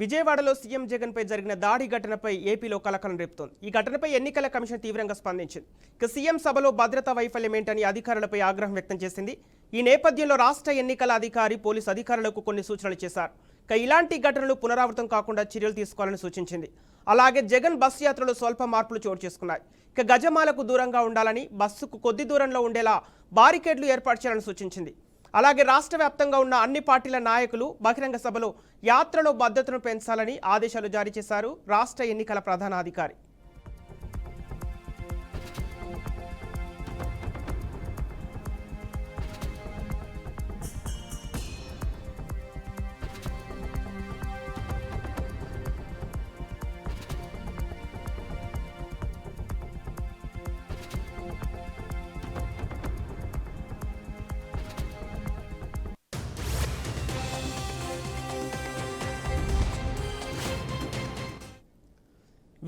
విజయవాడలో సీఎం జగన్పై జరిగిన దాడి ఘటనపై ఏపీలో కలకలం రేపుతోంది. ఈ ఘటనపై ఎన్నికల కమిషన్ తీవ్రంగా స్పందించింది. ఇక సీఎం సభలో భద్రతా వైఫల్యం ఏంటని అధికారులపై ఆగ్రహం వ్యక్తం చేసింది. ఈ నేపథ్యంలో రాష్ట్ర ఎన్నికల అధికారి పోలీసు అధికారులకు కొన్ని సూచనలు చేశారు. ఇక ఇలాంటి ఘటనలు పునరావృతం కాకుండా చర్యలు తీసుకోవాలని సూచించింది. అలాగే జగన్ బస్సు యాత్రలో స్వల్ప మార్పులు చోటు చేసుకున్నాయి. ఇక గజమాలకు దూరంగా ఉండాలని బస్సుకు కొద్ది దూరంలో ఉండేలా బారికేడ్లు ఏర్పాటు చేయాలని సూచించింది. అలాగే రాష్ట్ర వ్యాప్తంగా ఉన్న అన్ని పార్టీల నాయకులు బహిరంగ సభలో యాత్రలో భద్రతను పెంచాలని ఆదేశాలు జారీ చేశారు రాష్ట్ర ఎన్నికల ప్రధానాధికారి.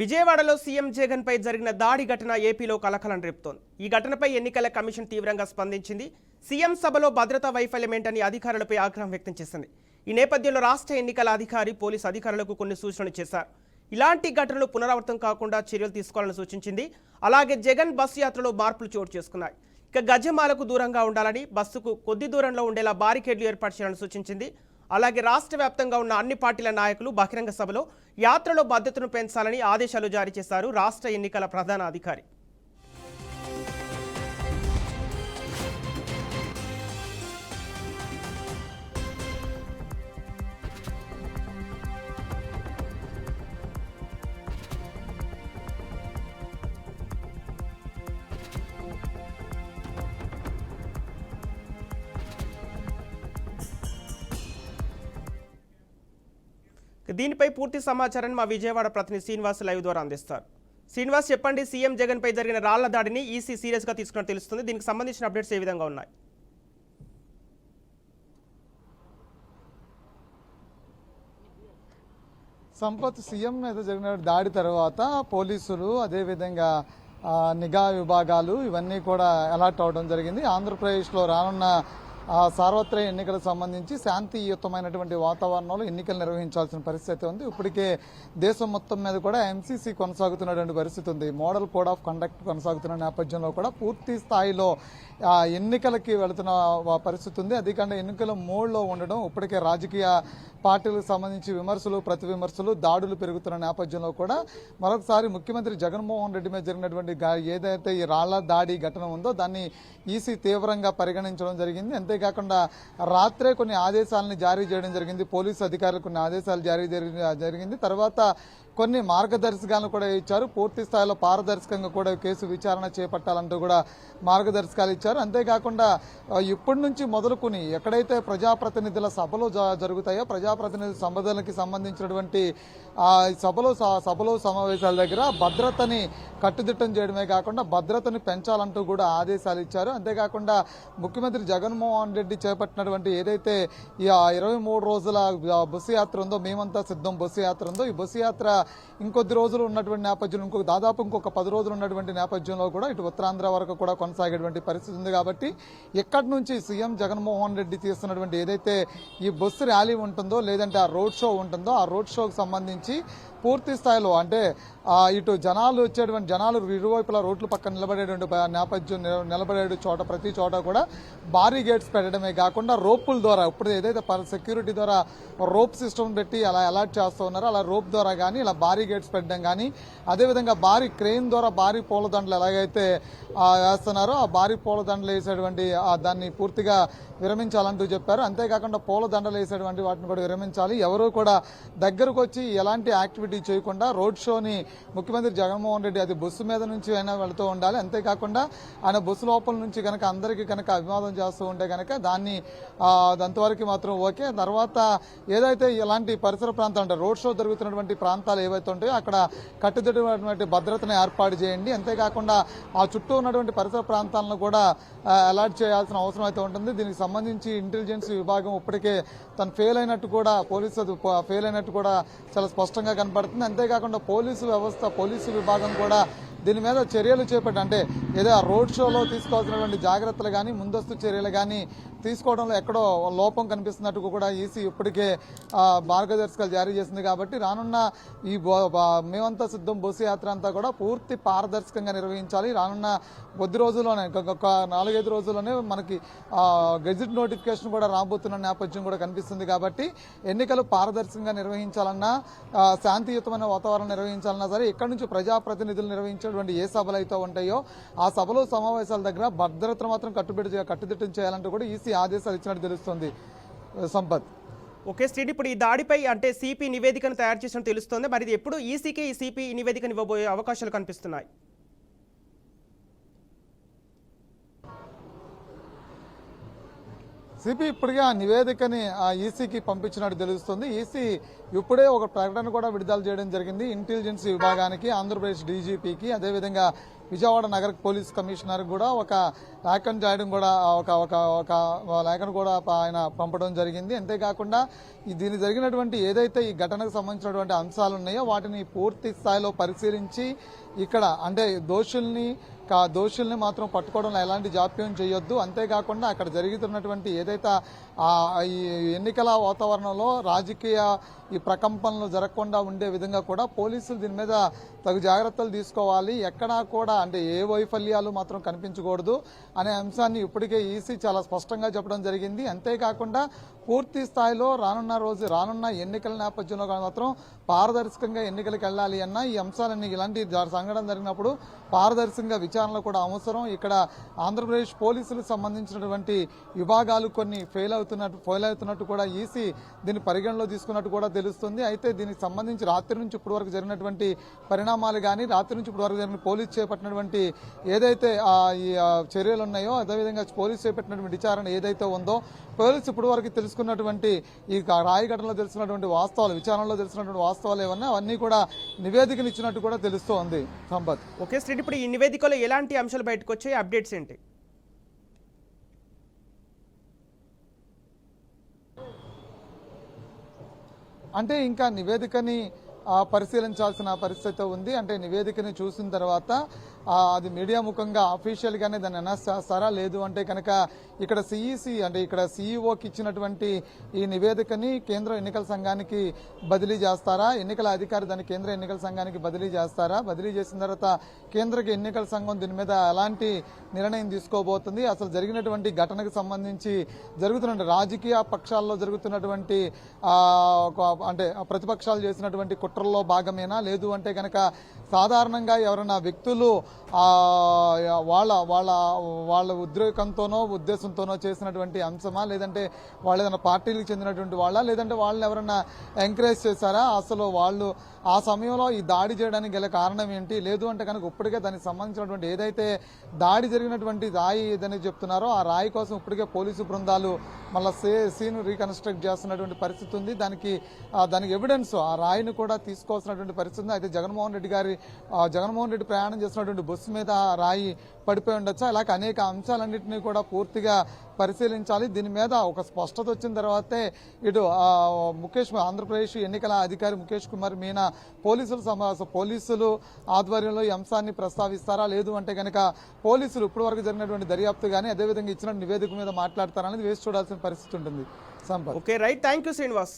విజయవాడలో సీఎం జగన్పై జరిగిన దాడి ఘటన ఏపీలో కలకలం రేపుతోంది. ఈ ఘటనపై ఎన్నికల కమిషన్ తీవ్రంగా స్పందించింది. సీఎం సభలో భద్రతా వైఫల్యం ఏంటని అధికారులపై ఆగ్రహం వ్యక్తం చేసింది. ఈ నేపథ్యంలో రాష్ట్ర ఎన్నికల అధికారి పోలీసు అధికారులకు కొన్ని సూచనలు చేశారు. ఇలాంటి ఘటనలు పునరావృతం కాకుండా చర్యలు తీసుకోవాలని సూచించింది. అలాగే జగన్ బస్సు యాత్రలో మార్పులు చోటు చేసుకున్నాయి. ఇక గజమాలకు దూరంగా ఉండాలని బస్సుకు కొద్ది దూరంలో ఉండేలా బారికేడ్లు ఏర్పాటు చేయాలని సూచించింది. అలాగే రాష్ట్ర వ్యాప్తంగా ఉన్న అన్ని పార్టీల నాయకులు బహిరంగ సభలో యాత్రలో భద్రతను పెంచాలని ఆదేశాలు జారీ చేశారు రాష్ట్ర ఎన్నికల ప్రధాన అధికారి. దీనిపై పూర్తి సమాచారాన్ని మా విజయవాడ ప్రతినిధి శ్రీనివాస్ లైవ్ ద్వారా అందిస్తారు. శ్రీనివాస్ చెప్పండి సీఎం జగన్ పై జరిగిన రాళ్ళ దాడిని ఈసీ సీరియస్గా తీసుకున్నట్టు తెలుస్తుంది. దీనికి సంబంధించిన అప్డేట్స్ ఏ విధంగా ఉన్నాయి? సంపత్ సీఎం మీద జరిగిన దాడి తర్వాత పోలీసులు అదేవిధంగా నిఘా విభాగాలు ఇవన్నీ కూడా అలర్ట్ అవడం జరిగింది. ఆంధ్రప్రదేశ్లో రానున్న సార్వత్రిక ఎన్నికలకు సంబంధించి శాంతియుతమైనటువంటి వాతావరణంలో ఎన్నికలు నిర్వహించాల్సిన పరిస్థితి ఉంది. ఇప్పటికే దేశం మొత్తం మీద కూడా ఎంసీసీ కొనసాగుతున్నటువంటి పరిస్థితి ఉంది. మోడల్ కోడ్ ఆఫ్ కండక్ట్ కొనసాగుతున్న నేపథ్యంలో కూడా పూర్తి స్థాయిలో ఎన్నికలకి వెళుతున్న పరిస్థితి ఉంది. అది కాకుండా ఎన్నికల మోడ్లో ఉండడం ఇప్పటికే రాజకీయ పార్టీలకు సంబంధించి విమర్శలు ప్రతి విమర్శలు దాడులు పెరుగుతున్న నేపథ్యంలో కూడా మరొకసారి ముఖ్యమంత్రి జగన్మోహన్ రెడ్డి మీద జరిగినటువంటి ఏదైతే ఈ రాళ్ళ దాడి ఘటన ఉందో దాన్ని ఈసీ తీవ్రంగా పరిగణించడం జరిగింది. అంతేకాకుండా రాత్రే కొన్ని ఆదేశాలను జారీ చేయడం జరిగింది. పోలీసు అధికారులు కొన్ని ఆదేశాలు జారీ జరిగింది. తర్వాత కొన్ని మార్గదర్శకాలను కూడా ఇచ్చారు. పూర్తి స్థాయిలో పారదర్శకంగా కూడా కేసు విచారణ చేపట్టాలంటూ కూడా మార్గదర్శకాలు ఇచ్చారు. అంతేకాకుండా ఇప్పటి నుంచి మొదలుకొని ఎక్కడైతే ప్రజాప్రతినిధుల సభలు జరుగుతాయో జరుగుతాయో ప్రజాప్రతినిధుల సంబంధాలకి సంబంధించినటువంటి సభలో సభలో సమావేశాల దగ్గర భద్రతని కట్టుదిట్టం చేయడమే కాకుండా భద్రతని పెంచాలంటూ కూడా ఆదేశాలు ఇచ్చారు. అంతేకాకుండా ముఖ్యమంత్రి జగన్మోహన్ రెడ్డి చేపట్టినటువంటి ఏదైతే ఈ ఇరవై మూడు రోజుల బస్సు యాత్ర ఉందో మేమంతా సిద్ధం బస్సు యాత్ర ఉందో ఈ బస్సు యాత్ర ఇంకొద్ది రోజులు ఉన్నటువంటి నేపథ్యంలో ఇంకొక దాదాపు ఇంకొక పది రోజులు ఉన్నటువంటి నేపథ్యంలో కూడా ఇటు ఉత్తరాంధ్ర వరకు కూడా కొనసాగేటువంటి పరిస్థితి ఉంది కాబట్టి ఎక్కడి నుంచి సీఎం జగన్మోహన్ రెడ్డి తీస్తున్నటువంటి ఏదైతే ఈ బస్సు ర్యాలీ ఉంటుందో లేదంటే ఆ రోడ్ షో ఉంటుందో ఆ రోడ్ షోకి సంబంధించి పూర్తి స్థాయిలో అంటే ఇటు జనాలు వచ్చేటువంటి జనాలు ఇరువైపులా రోడ్ల పక్కన నిలబడేటువంటి నేపథ్యం నిలబడే చోట ప్రతి చోట కూడా భారీ గేట్స్ పెట్టడమే కాకుండా రోపుల ద్వారా ఇప్పుడు ఏదైతే సెక్యూరిటీ ద్వారా రోప్ సిస్టమ్ పెట్టి అలా అలర్ట్ చేస్తూ ఉన్నారో అలా రోప్ ద్వారా కానీ ఇలా భారీ గేట్స్ పెట్టడం కానీ అదేవిధంగా భారీ క్రెయిన్ ద్వారా భారీ పూలదండలు ఎలాగైతే వేస్తున్నారో ఆ భారీ పూలదండలు వేసేటువంటి ఆ దాన్ని పూర్తిగా విరమించాలంటూ చెప్పారు. అంతేకాకుండా పూలదండలు వేసేటువంటి వాటిని కూడా విరమించాలి. ఎవరు కూడా దగ్గరకు వచ్చి ఎలాంటి యాక్టివిటీ చేయకుండా రోడ్ షోని ముఖ్యమంత్రి జగన్మోహన్ రెడ్డి అది బస్సు మీద నుంచి అయినా వెళుతూ ఉండాలి. అంతేకాకుండా ఆయన బస్సు లోపల నుంచి కనుక అందరికీ కనుక అభివాదం చేస్తూ ఉంటే కనుక దాన్ని ఆ, అంతవరకు మాత్రం ఓకే. తర్వాత ఏదైతే ఇలాంటి పరిసర ప్రాంతాలు అంటే రోడ్ షో జరుగుతున్నటువంటి ప్రాంతాలు ఏవైతే ఉంటాయో అక్కడ కట్టుదిట్టమైనటువంటి భద్రతను ఏర్పాటు చేయండి. అంతేకాకుండా ఆ చుట్టూ ఉన్నటువంటి పరిసర ప్రాంతాలను కూడా అలర్ట్ చేయాల్సిన అవసరం అయితే ఉంటుంది. దీనికి సంబంధించి ఇంటెలిజెన్స్ విభాగం ఇప్పటికే తను ఫెయిల్ అయినట్టు కూడా పోలీసు ఫెయిల్ అయినట్టు కూడా చాలా స్పష్టంగా కనపడుతుంది పడుతుంది. అంతేకాకుండా పోలీసు వ్యవస్థ పోలీసు విభాగం కూడా దీని మీద చర్యలు చేపట్టి అంటే ఏదో రోడ్ షోలో తీసుకోవాల్సినటువంటి జాగ్రత్తలు కానీ ముందస్తు చర్యలు కానీ తీసుకోవడంలో ఎక్కడో లోపం కనిపిస్తున్నట్టు కూడా ఈసీ ఇప్పటికే మార్గదర్శకాలు జారీ చేసింది కాబట్టి రానున్న ఈ మేమంతా సిద్ధం బస్సు యాత్ర అంతా కూడా పూర్తి పారదర్శకంగా నిర్వహించాలి. రానున్న కొద్ది రోజుల్లోనే ఒక- నాలుగైదు రోజుల్లోనే మనకి గెజిట్ నోటిఫికేషన్ కూడా రాబోతున్న నేపథ్యం కూడా కనిపిస్తుంది కాబట్టి ఎన్నికలు పారదర్శకంగా నిర్వహించాలన్నా శాంతియుతమైన వాతావరణం నిర్వహించాలన్నా సరే ఇక్కడి నుంచి ప్రజాప్రతినిధులు నిర్వహించేటువంటి ఏ సభలు అయితే ఉంటాయో ఆ సభలు సమావేశాల దగ్గర భద్రతను మాత్రం కట్టుబెట్టి కట్టుదిట్టం చేయాలంటూ కూడా ఈసీ ఆదేశాలు ఇచ్చినట్టు తెలుస్తుంది సంపత్. ఓకే స్ట్రీట్ ఇప్పుడు ఈ దాడిపై అంటే సిపి నివేదికను తయారు చేసినట్టు తెలుస్తోంది. మరి ఇది ఎప్పుడు ఈసీకే ఈ సిపి నివేదికను ఇవ్వబోయే అవకాశాలు కనిపిస్తున్నాయి? సిపి ఇప్పటికే ఆ నివేదికని ఆ ఈసీకి పంపించినట్టు తెలుస్తుంది. ఈసీ ఇప్పుడే ఒక ప్రకటన కూడా విడుదల చేయడం జరిగింది. ఇంటెలిజెన్స్ విభాగానికి ఆంధ్రప్రదేశ్ డీజీపీకి. అదేవిధంగా విజయవాడ నగర పోలీస్ కమిషనర్ కూడా ఒక లేఖను చేయడం కూడా ఒక ఒక ఒక లేఖను కూడా ఆయన పంపడం జరిగింది. అంతేకాకుండా దీని జరిగినటువంటి ఏదైతే ఈ ఘటనకు సంబంధించినటువంటి అంశాలు ఉన్నాయో వాటిని పూర్తి స్థాయిలో పరిశీలించి ఇక్కడ అంటే దోషుల్ని కా దోషుల్ని మాత్రం పట్టుకోవడంలో ఎలాంటి జాప్యం చేయొద్దు. అంతేకాకుండా అక్కడ జరుగుతున్నటువంటి ఏదైతే ఆ ఈ ఎన్నికల వాతావరణంలో రాజకీయ ఈ ప్రకంపనలు జరగకుండా ఉండే విధంగా కూడా పోలీసులు దీని మీద తగు జాగ్రత్తలు తీసుకోవాలి. ఎక్కడా కూడా అంటే ఏ వైఫల్యాలు మాత్రం కనిపించకూడదు అనే అంశాన్ని ఇప్పటికే ఈసీ చాలా స్పష్టంగా చెప్పడం జరిగింది. అంతేకాకుండా పూర్తి స్థాయిలో రానున్న రోజు రానున్న ఎన్నికల నేపథ్యంలో మాత్రం పారదర్శకంగా ఎన్నికలకు వెళ్ళాలి అన్న ఈ అంశాలన్నీ ఇలాంటి సంఘటన జరిగినప్పుడు పారదర్శకంగా విచారణ విచారణలు కూడా అవసరం. ఇక్కడ ఆంధ్రప్రదేశ్ పోలీసులకు సంబంధించినటువంటి విభాగాలు కొన్ని ఫెయిల్ అవుతున్నట్టు ఫెయిల్ అవుతున్నట్టు కూడా ఈసీ దీన్ని పరిగణలో తీసుకున్నట్టు కూడా తెలుస్తుంది. అయితే దీనికి సంబంధించి రాత్రి నుంచి ఇప్పటి వరకు జరిగినటువంటి పరిణామాలు కానీ రాత్రి నుంచి ఇప్పటి వరకు జరిగిన పోలీసు చేపట్టినటువంటి ఏదైతే ఈ చర్యలు ఉన్నాయో అదేవిధంగా పోలీసు చేపట్టినటువంటి విచారణ ఏదైతే ఉందో పోలీసు ఇప్పటి వరకు తెలుసుకున్నటువంటి ఈ క- రాయి ఘటనలో తెలిసినటువంటి వాస్తవాలు విచారణలో తెలిసినటువంటి వాస్తవాలు ఏమన్నా అవన్నీ కూడా నివేదికను ఇచ్చినట్టు కూడా తెలుస్తోంది సంపత్. ఓకే స్ట్రీట్ ఇప్పుడు ఈ నివేదికలో ఎలాంటి అంశాలు బయటకు వచ్చాయి? అప్డేట్స్ ఏంటి? అంటే ఇంకా నివేదికని పరిశీలించాల్సిన పరిస్థితి ఉంది. అంటే నివేదికని చూసిన తర్వాత అది మీడియా ముఖంగా అఫీషియల్గానే దాన్ని అనౌన్స్ చేస్తారా? లేదు అంటే కనుక ఇక్కడ సిఈసి అంటే ఇక్కడ సీఈఓకి ఇచ్చినటువంటి ఈ నివేదికని కేంద్ర ఎన్నికల సంఘానికి బదిలీ చేస్తారా? ఎన్నికల అధికారి దాన్ని కేంద్ర ఎన్నికల సంఘానికి బదిలీ చేస్తారా? బదిలీ చేసిన తర్వాత కేంద్ర ఎన్నికల సంఘం దీని మీద ఎలాంటి నిర్ణయం తీసుకోబోతుంది? అసలు జరిగినటువంటి ఘటనకు సంబంధించి జరుగుతున్న రాజకీయ పక్షాల్లో జరుగుతున్నటువంటి అంటే ప్రతిపక్షాలు చేసినటువంటి కుట్రల్లో భాగమేనా? లేదు అంటే కనుక సాధారణంగా ఎవరైనా వ్యక్తులు వాళ్ళ వాళ్ళ వాళ్ళ ఉద్రేకంతోనో ఉద్దేశంతోనో చేసినటువంటి అంశమా? లేదంటే వాళ్ళు ఏదైనా పార్టీలకు చెందినటువంటి వాళ్ళ? లేదంటే వాళ్ళని ఎవరైనా ఎంకరేజ్ చేశారా? అసలు వాళ్ళు ఆ సమయంలో ఈ దాడి చేయడానికి గల కారణం ఏంటి? లేదు అంటే కనుక ఇప్పటికే దానికి సంబంధించినటువంటి ఏదైతే దాడి జరిగినటువంటి రాయి ఏదని చెప్తున్నారో ఆ రాయి కోసం ఇప్పటికే పోలీసు బృందాలు మళ్ళీ సే సీన్ రీకన్స్ట్రక్ట్ చేస్తున్నటువంటి పరిస్థితి ఉంది. దానికి దానికి ఎవిడెన్స్ ఆ రాయిని కూడా తీసుకోవాల్సినటువంటి పరిస్థితి ఉంది. అయితే జగన్మోహన్ రెడ్డి గారి ఆ, జగన్మోహన్ రెడ్డి ప్రయాణం చేస్తున్నటువంటి బస్సు మీద రాయి పడిపోయి ఉండొచ్చు? అలాగే అనేక అంశాలన్నింటినీ కూడా పూర్తిగా పరిశీలించాలి. దీని మీద ఒక స్పష్టత వచ్చిన తర్వాతే ఇటు ముఖేష్ ఆంధ్రప్రదేశ్ ఎన్నికల అధికారి ముఖేష్ కుమార్ మీనా పోలీసులు సమావేశం పోలీసులు ఆధ్వర్యంలో ఈ అంశాన్ని ప్రస్తావిస్తారా? లేదు అంటే కనుక పోలీసులు ఇప్పటి వరకు జరిగినటువంటి దర్యాప్తు కానీ అదేవిధంగా ఇచ్చిన నివేదిక మీద మాట్లాడతారా అనేది వేసి చూడాల్సిన పరిస్థితి ఉంటుంది. Sampath. Okay right. Thank you Srinivas.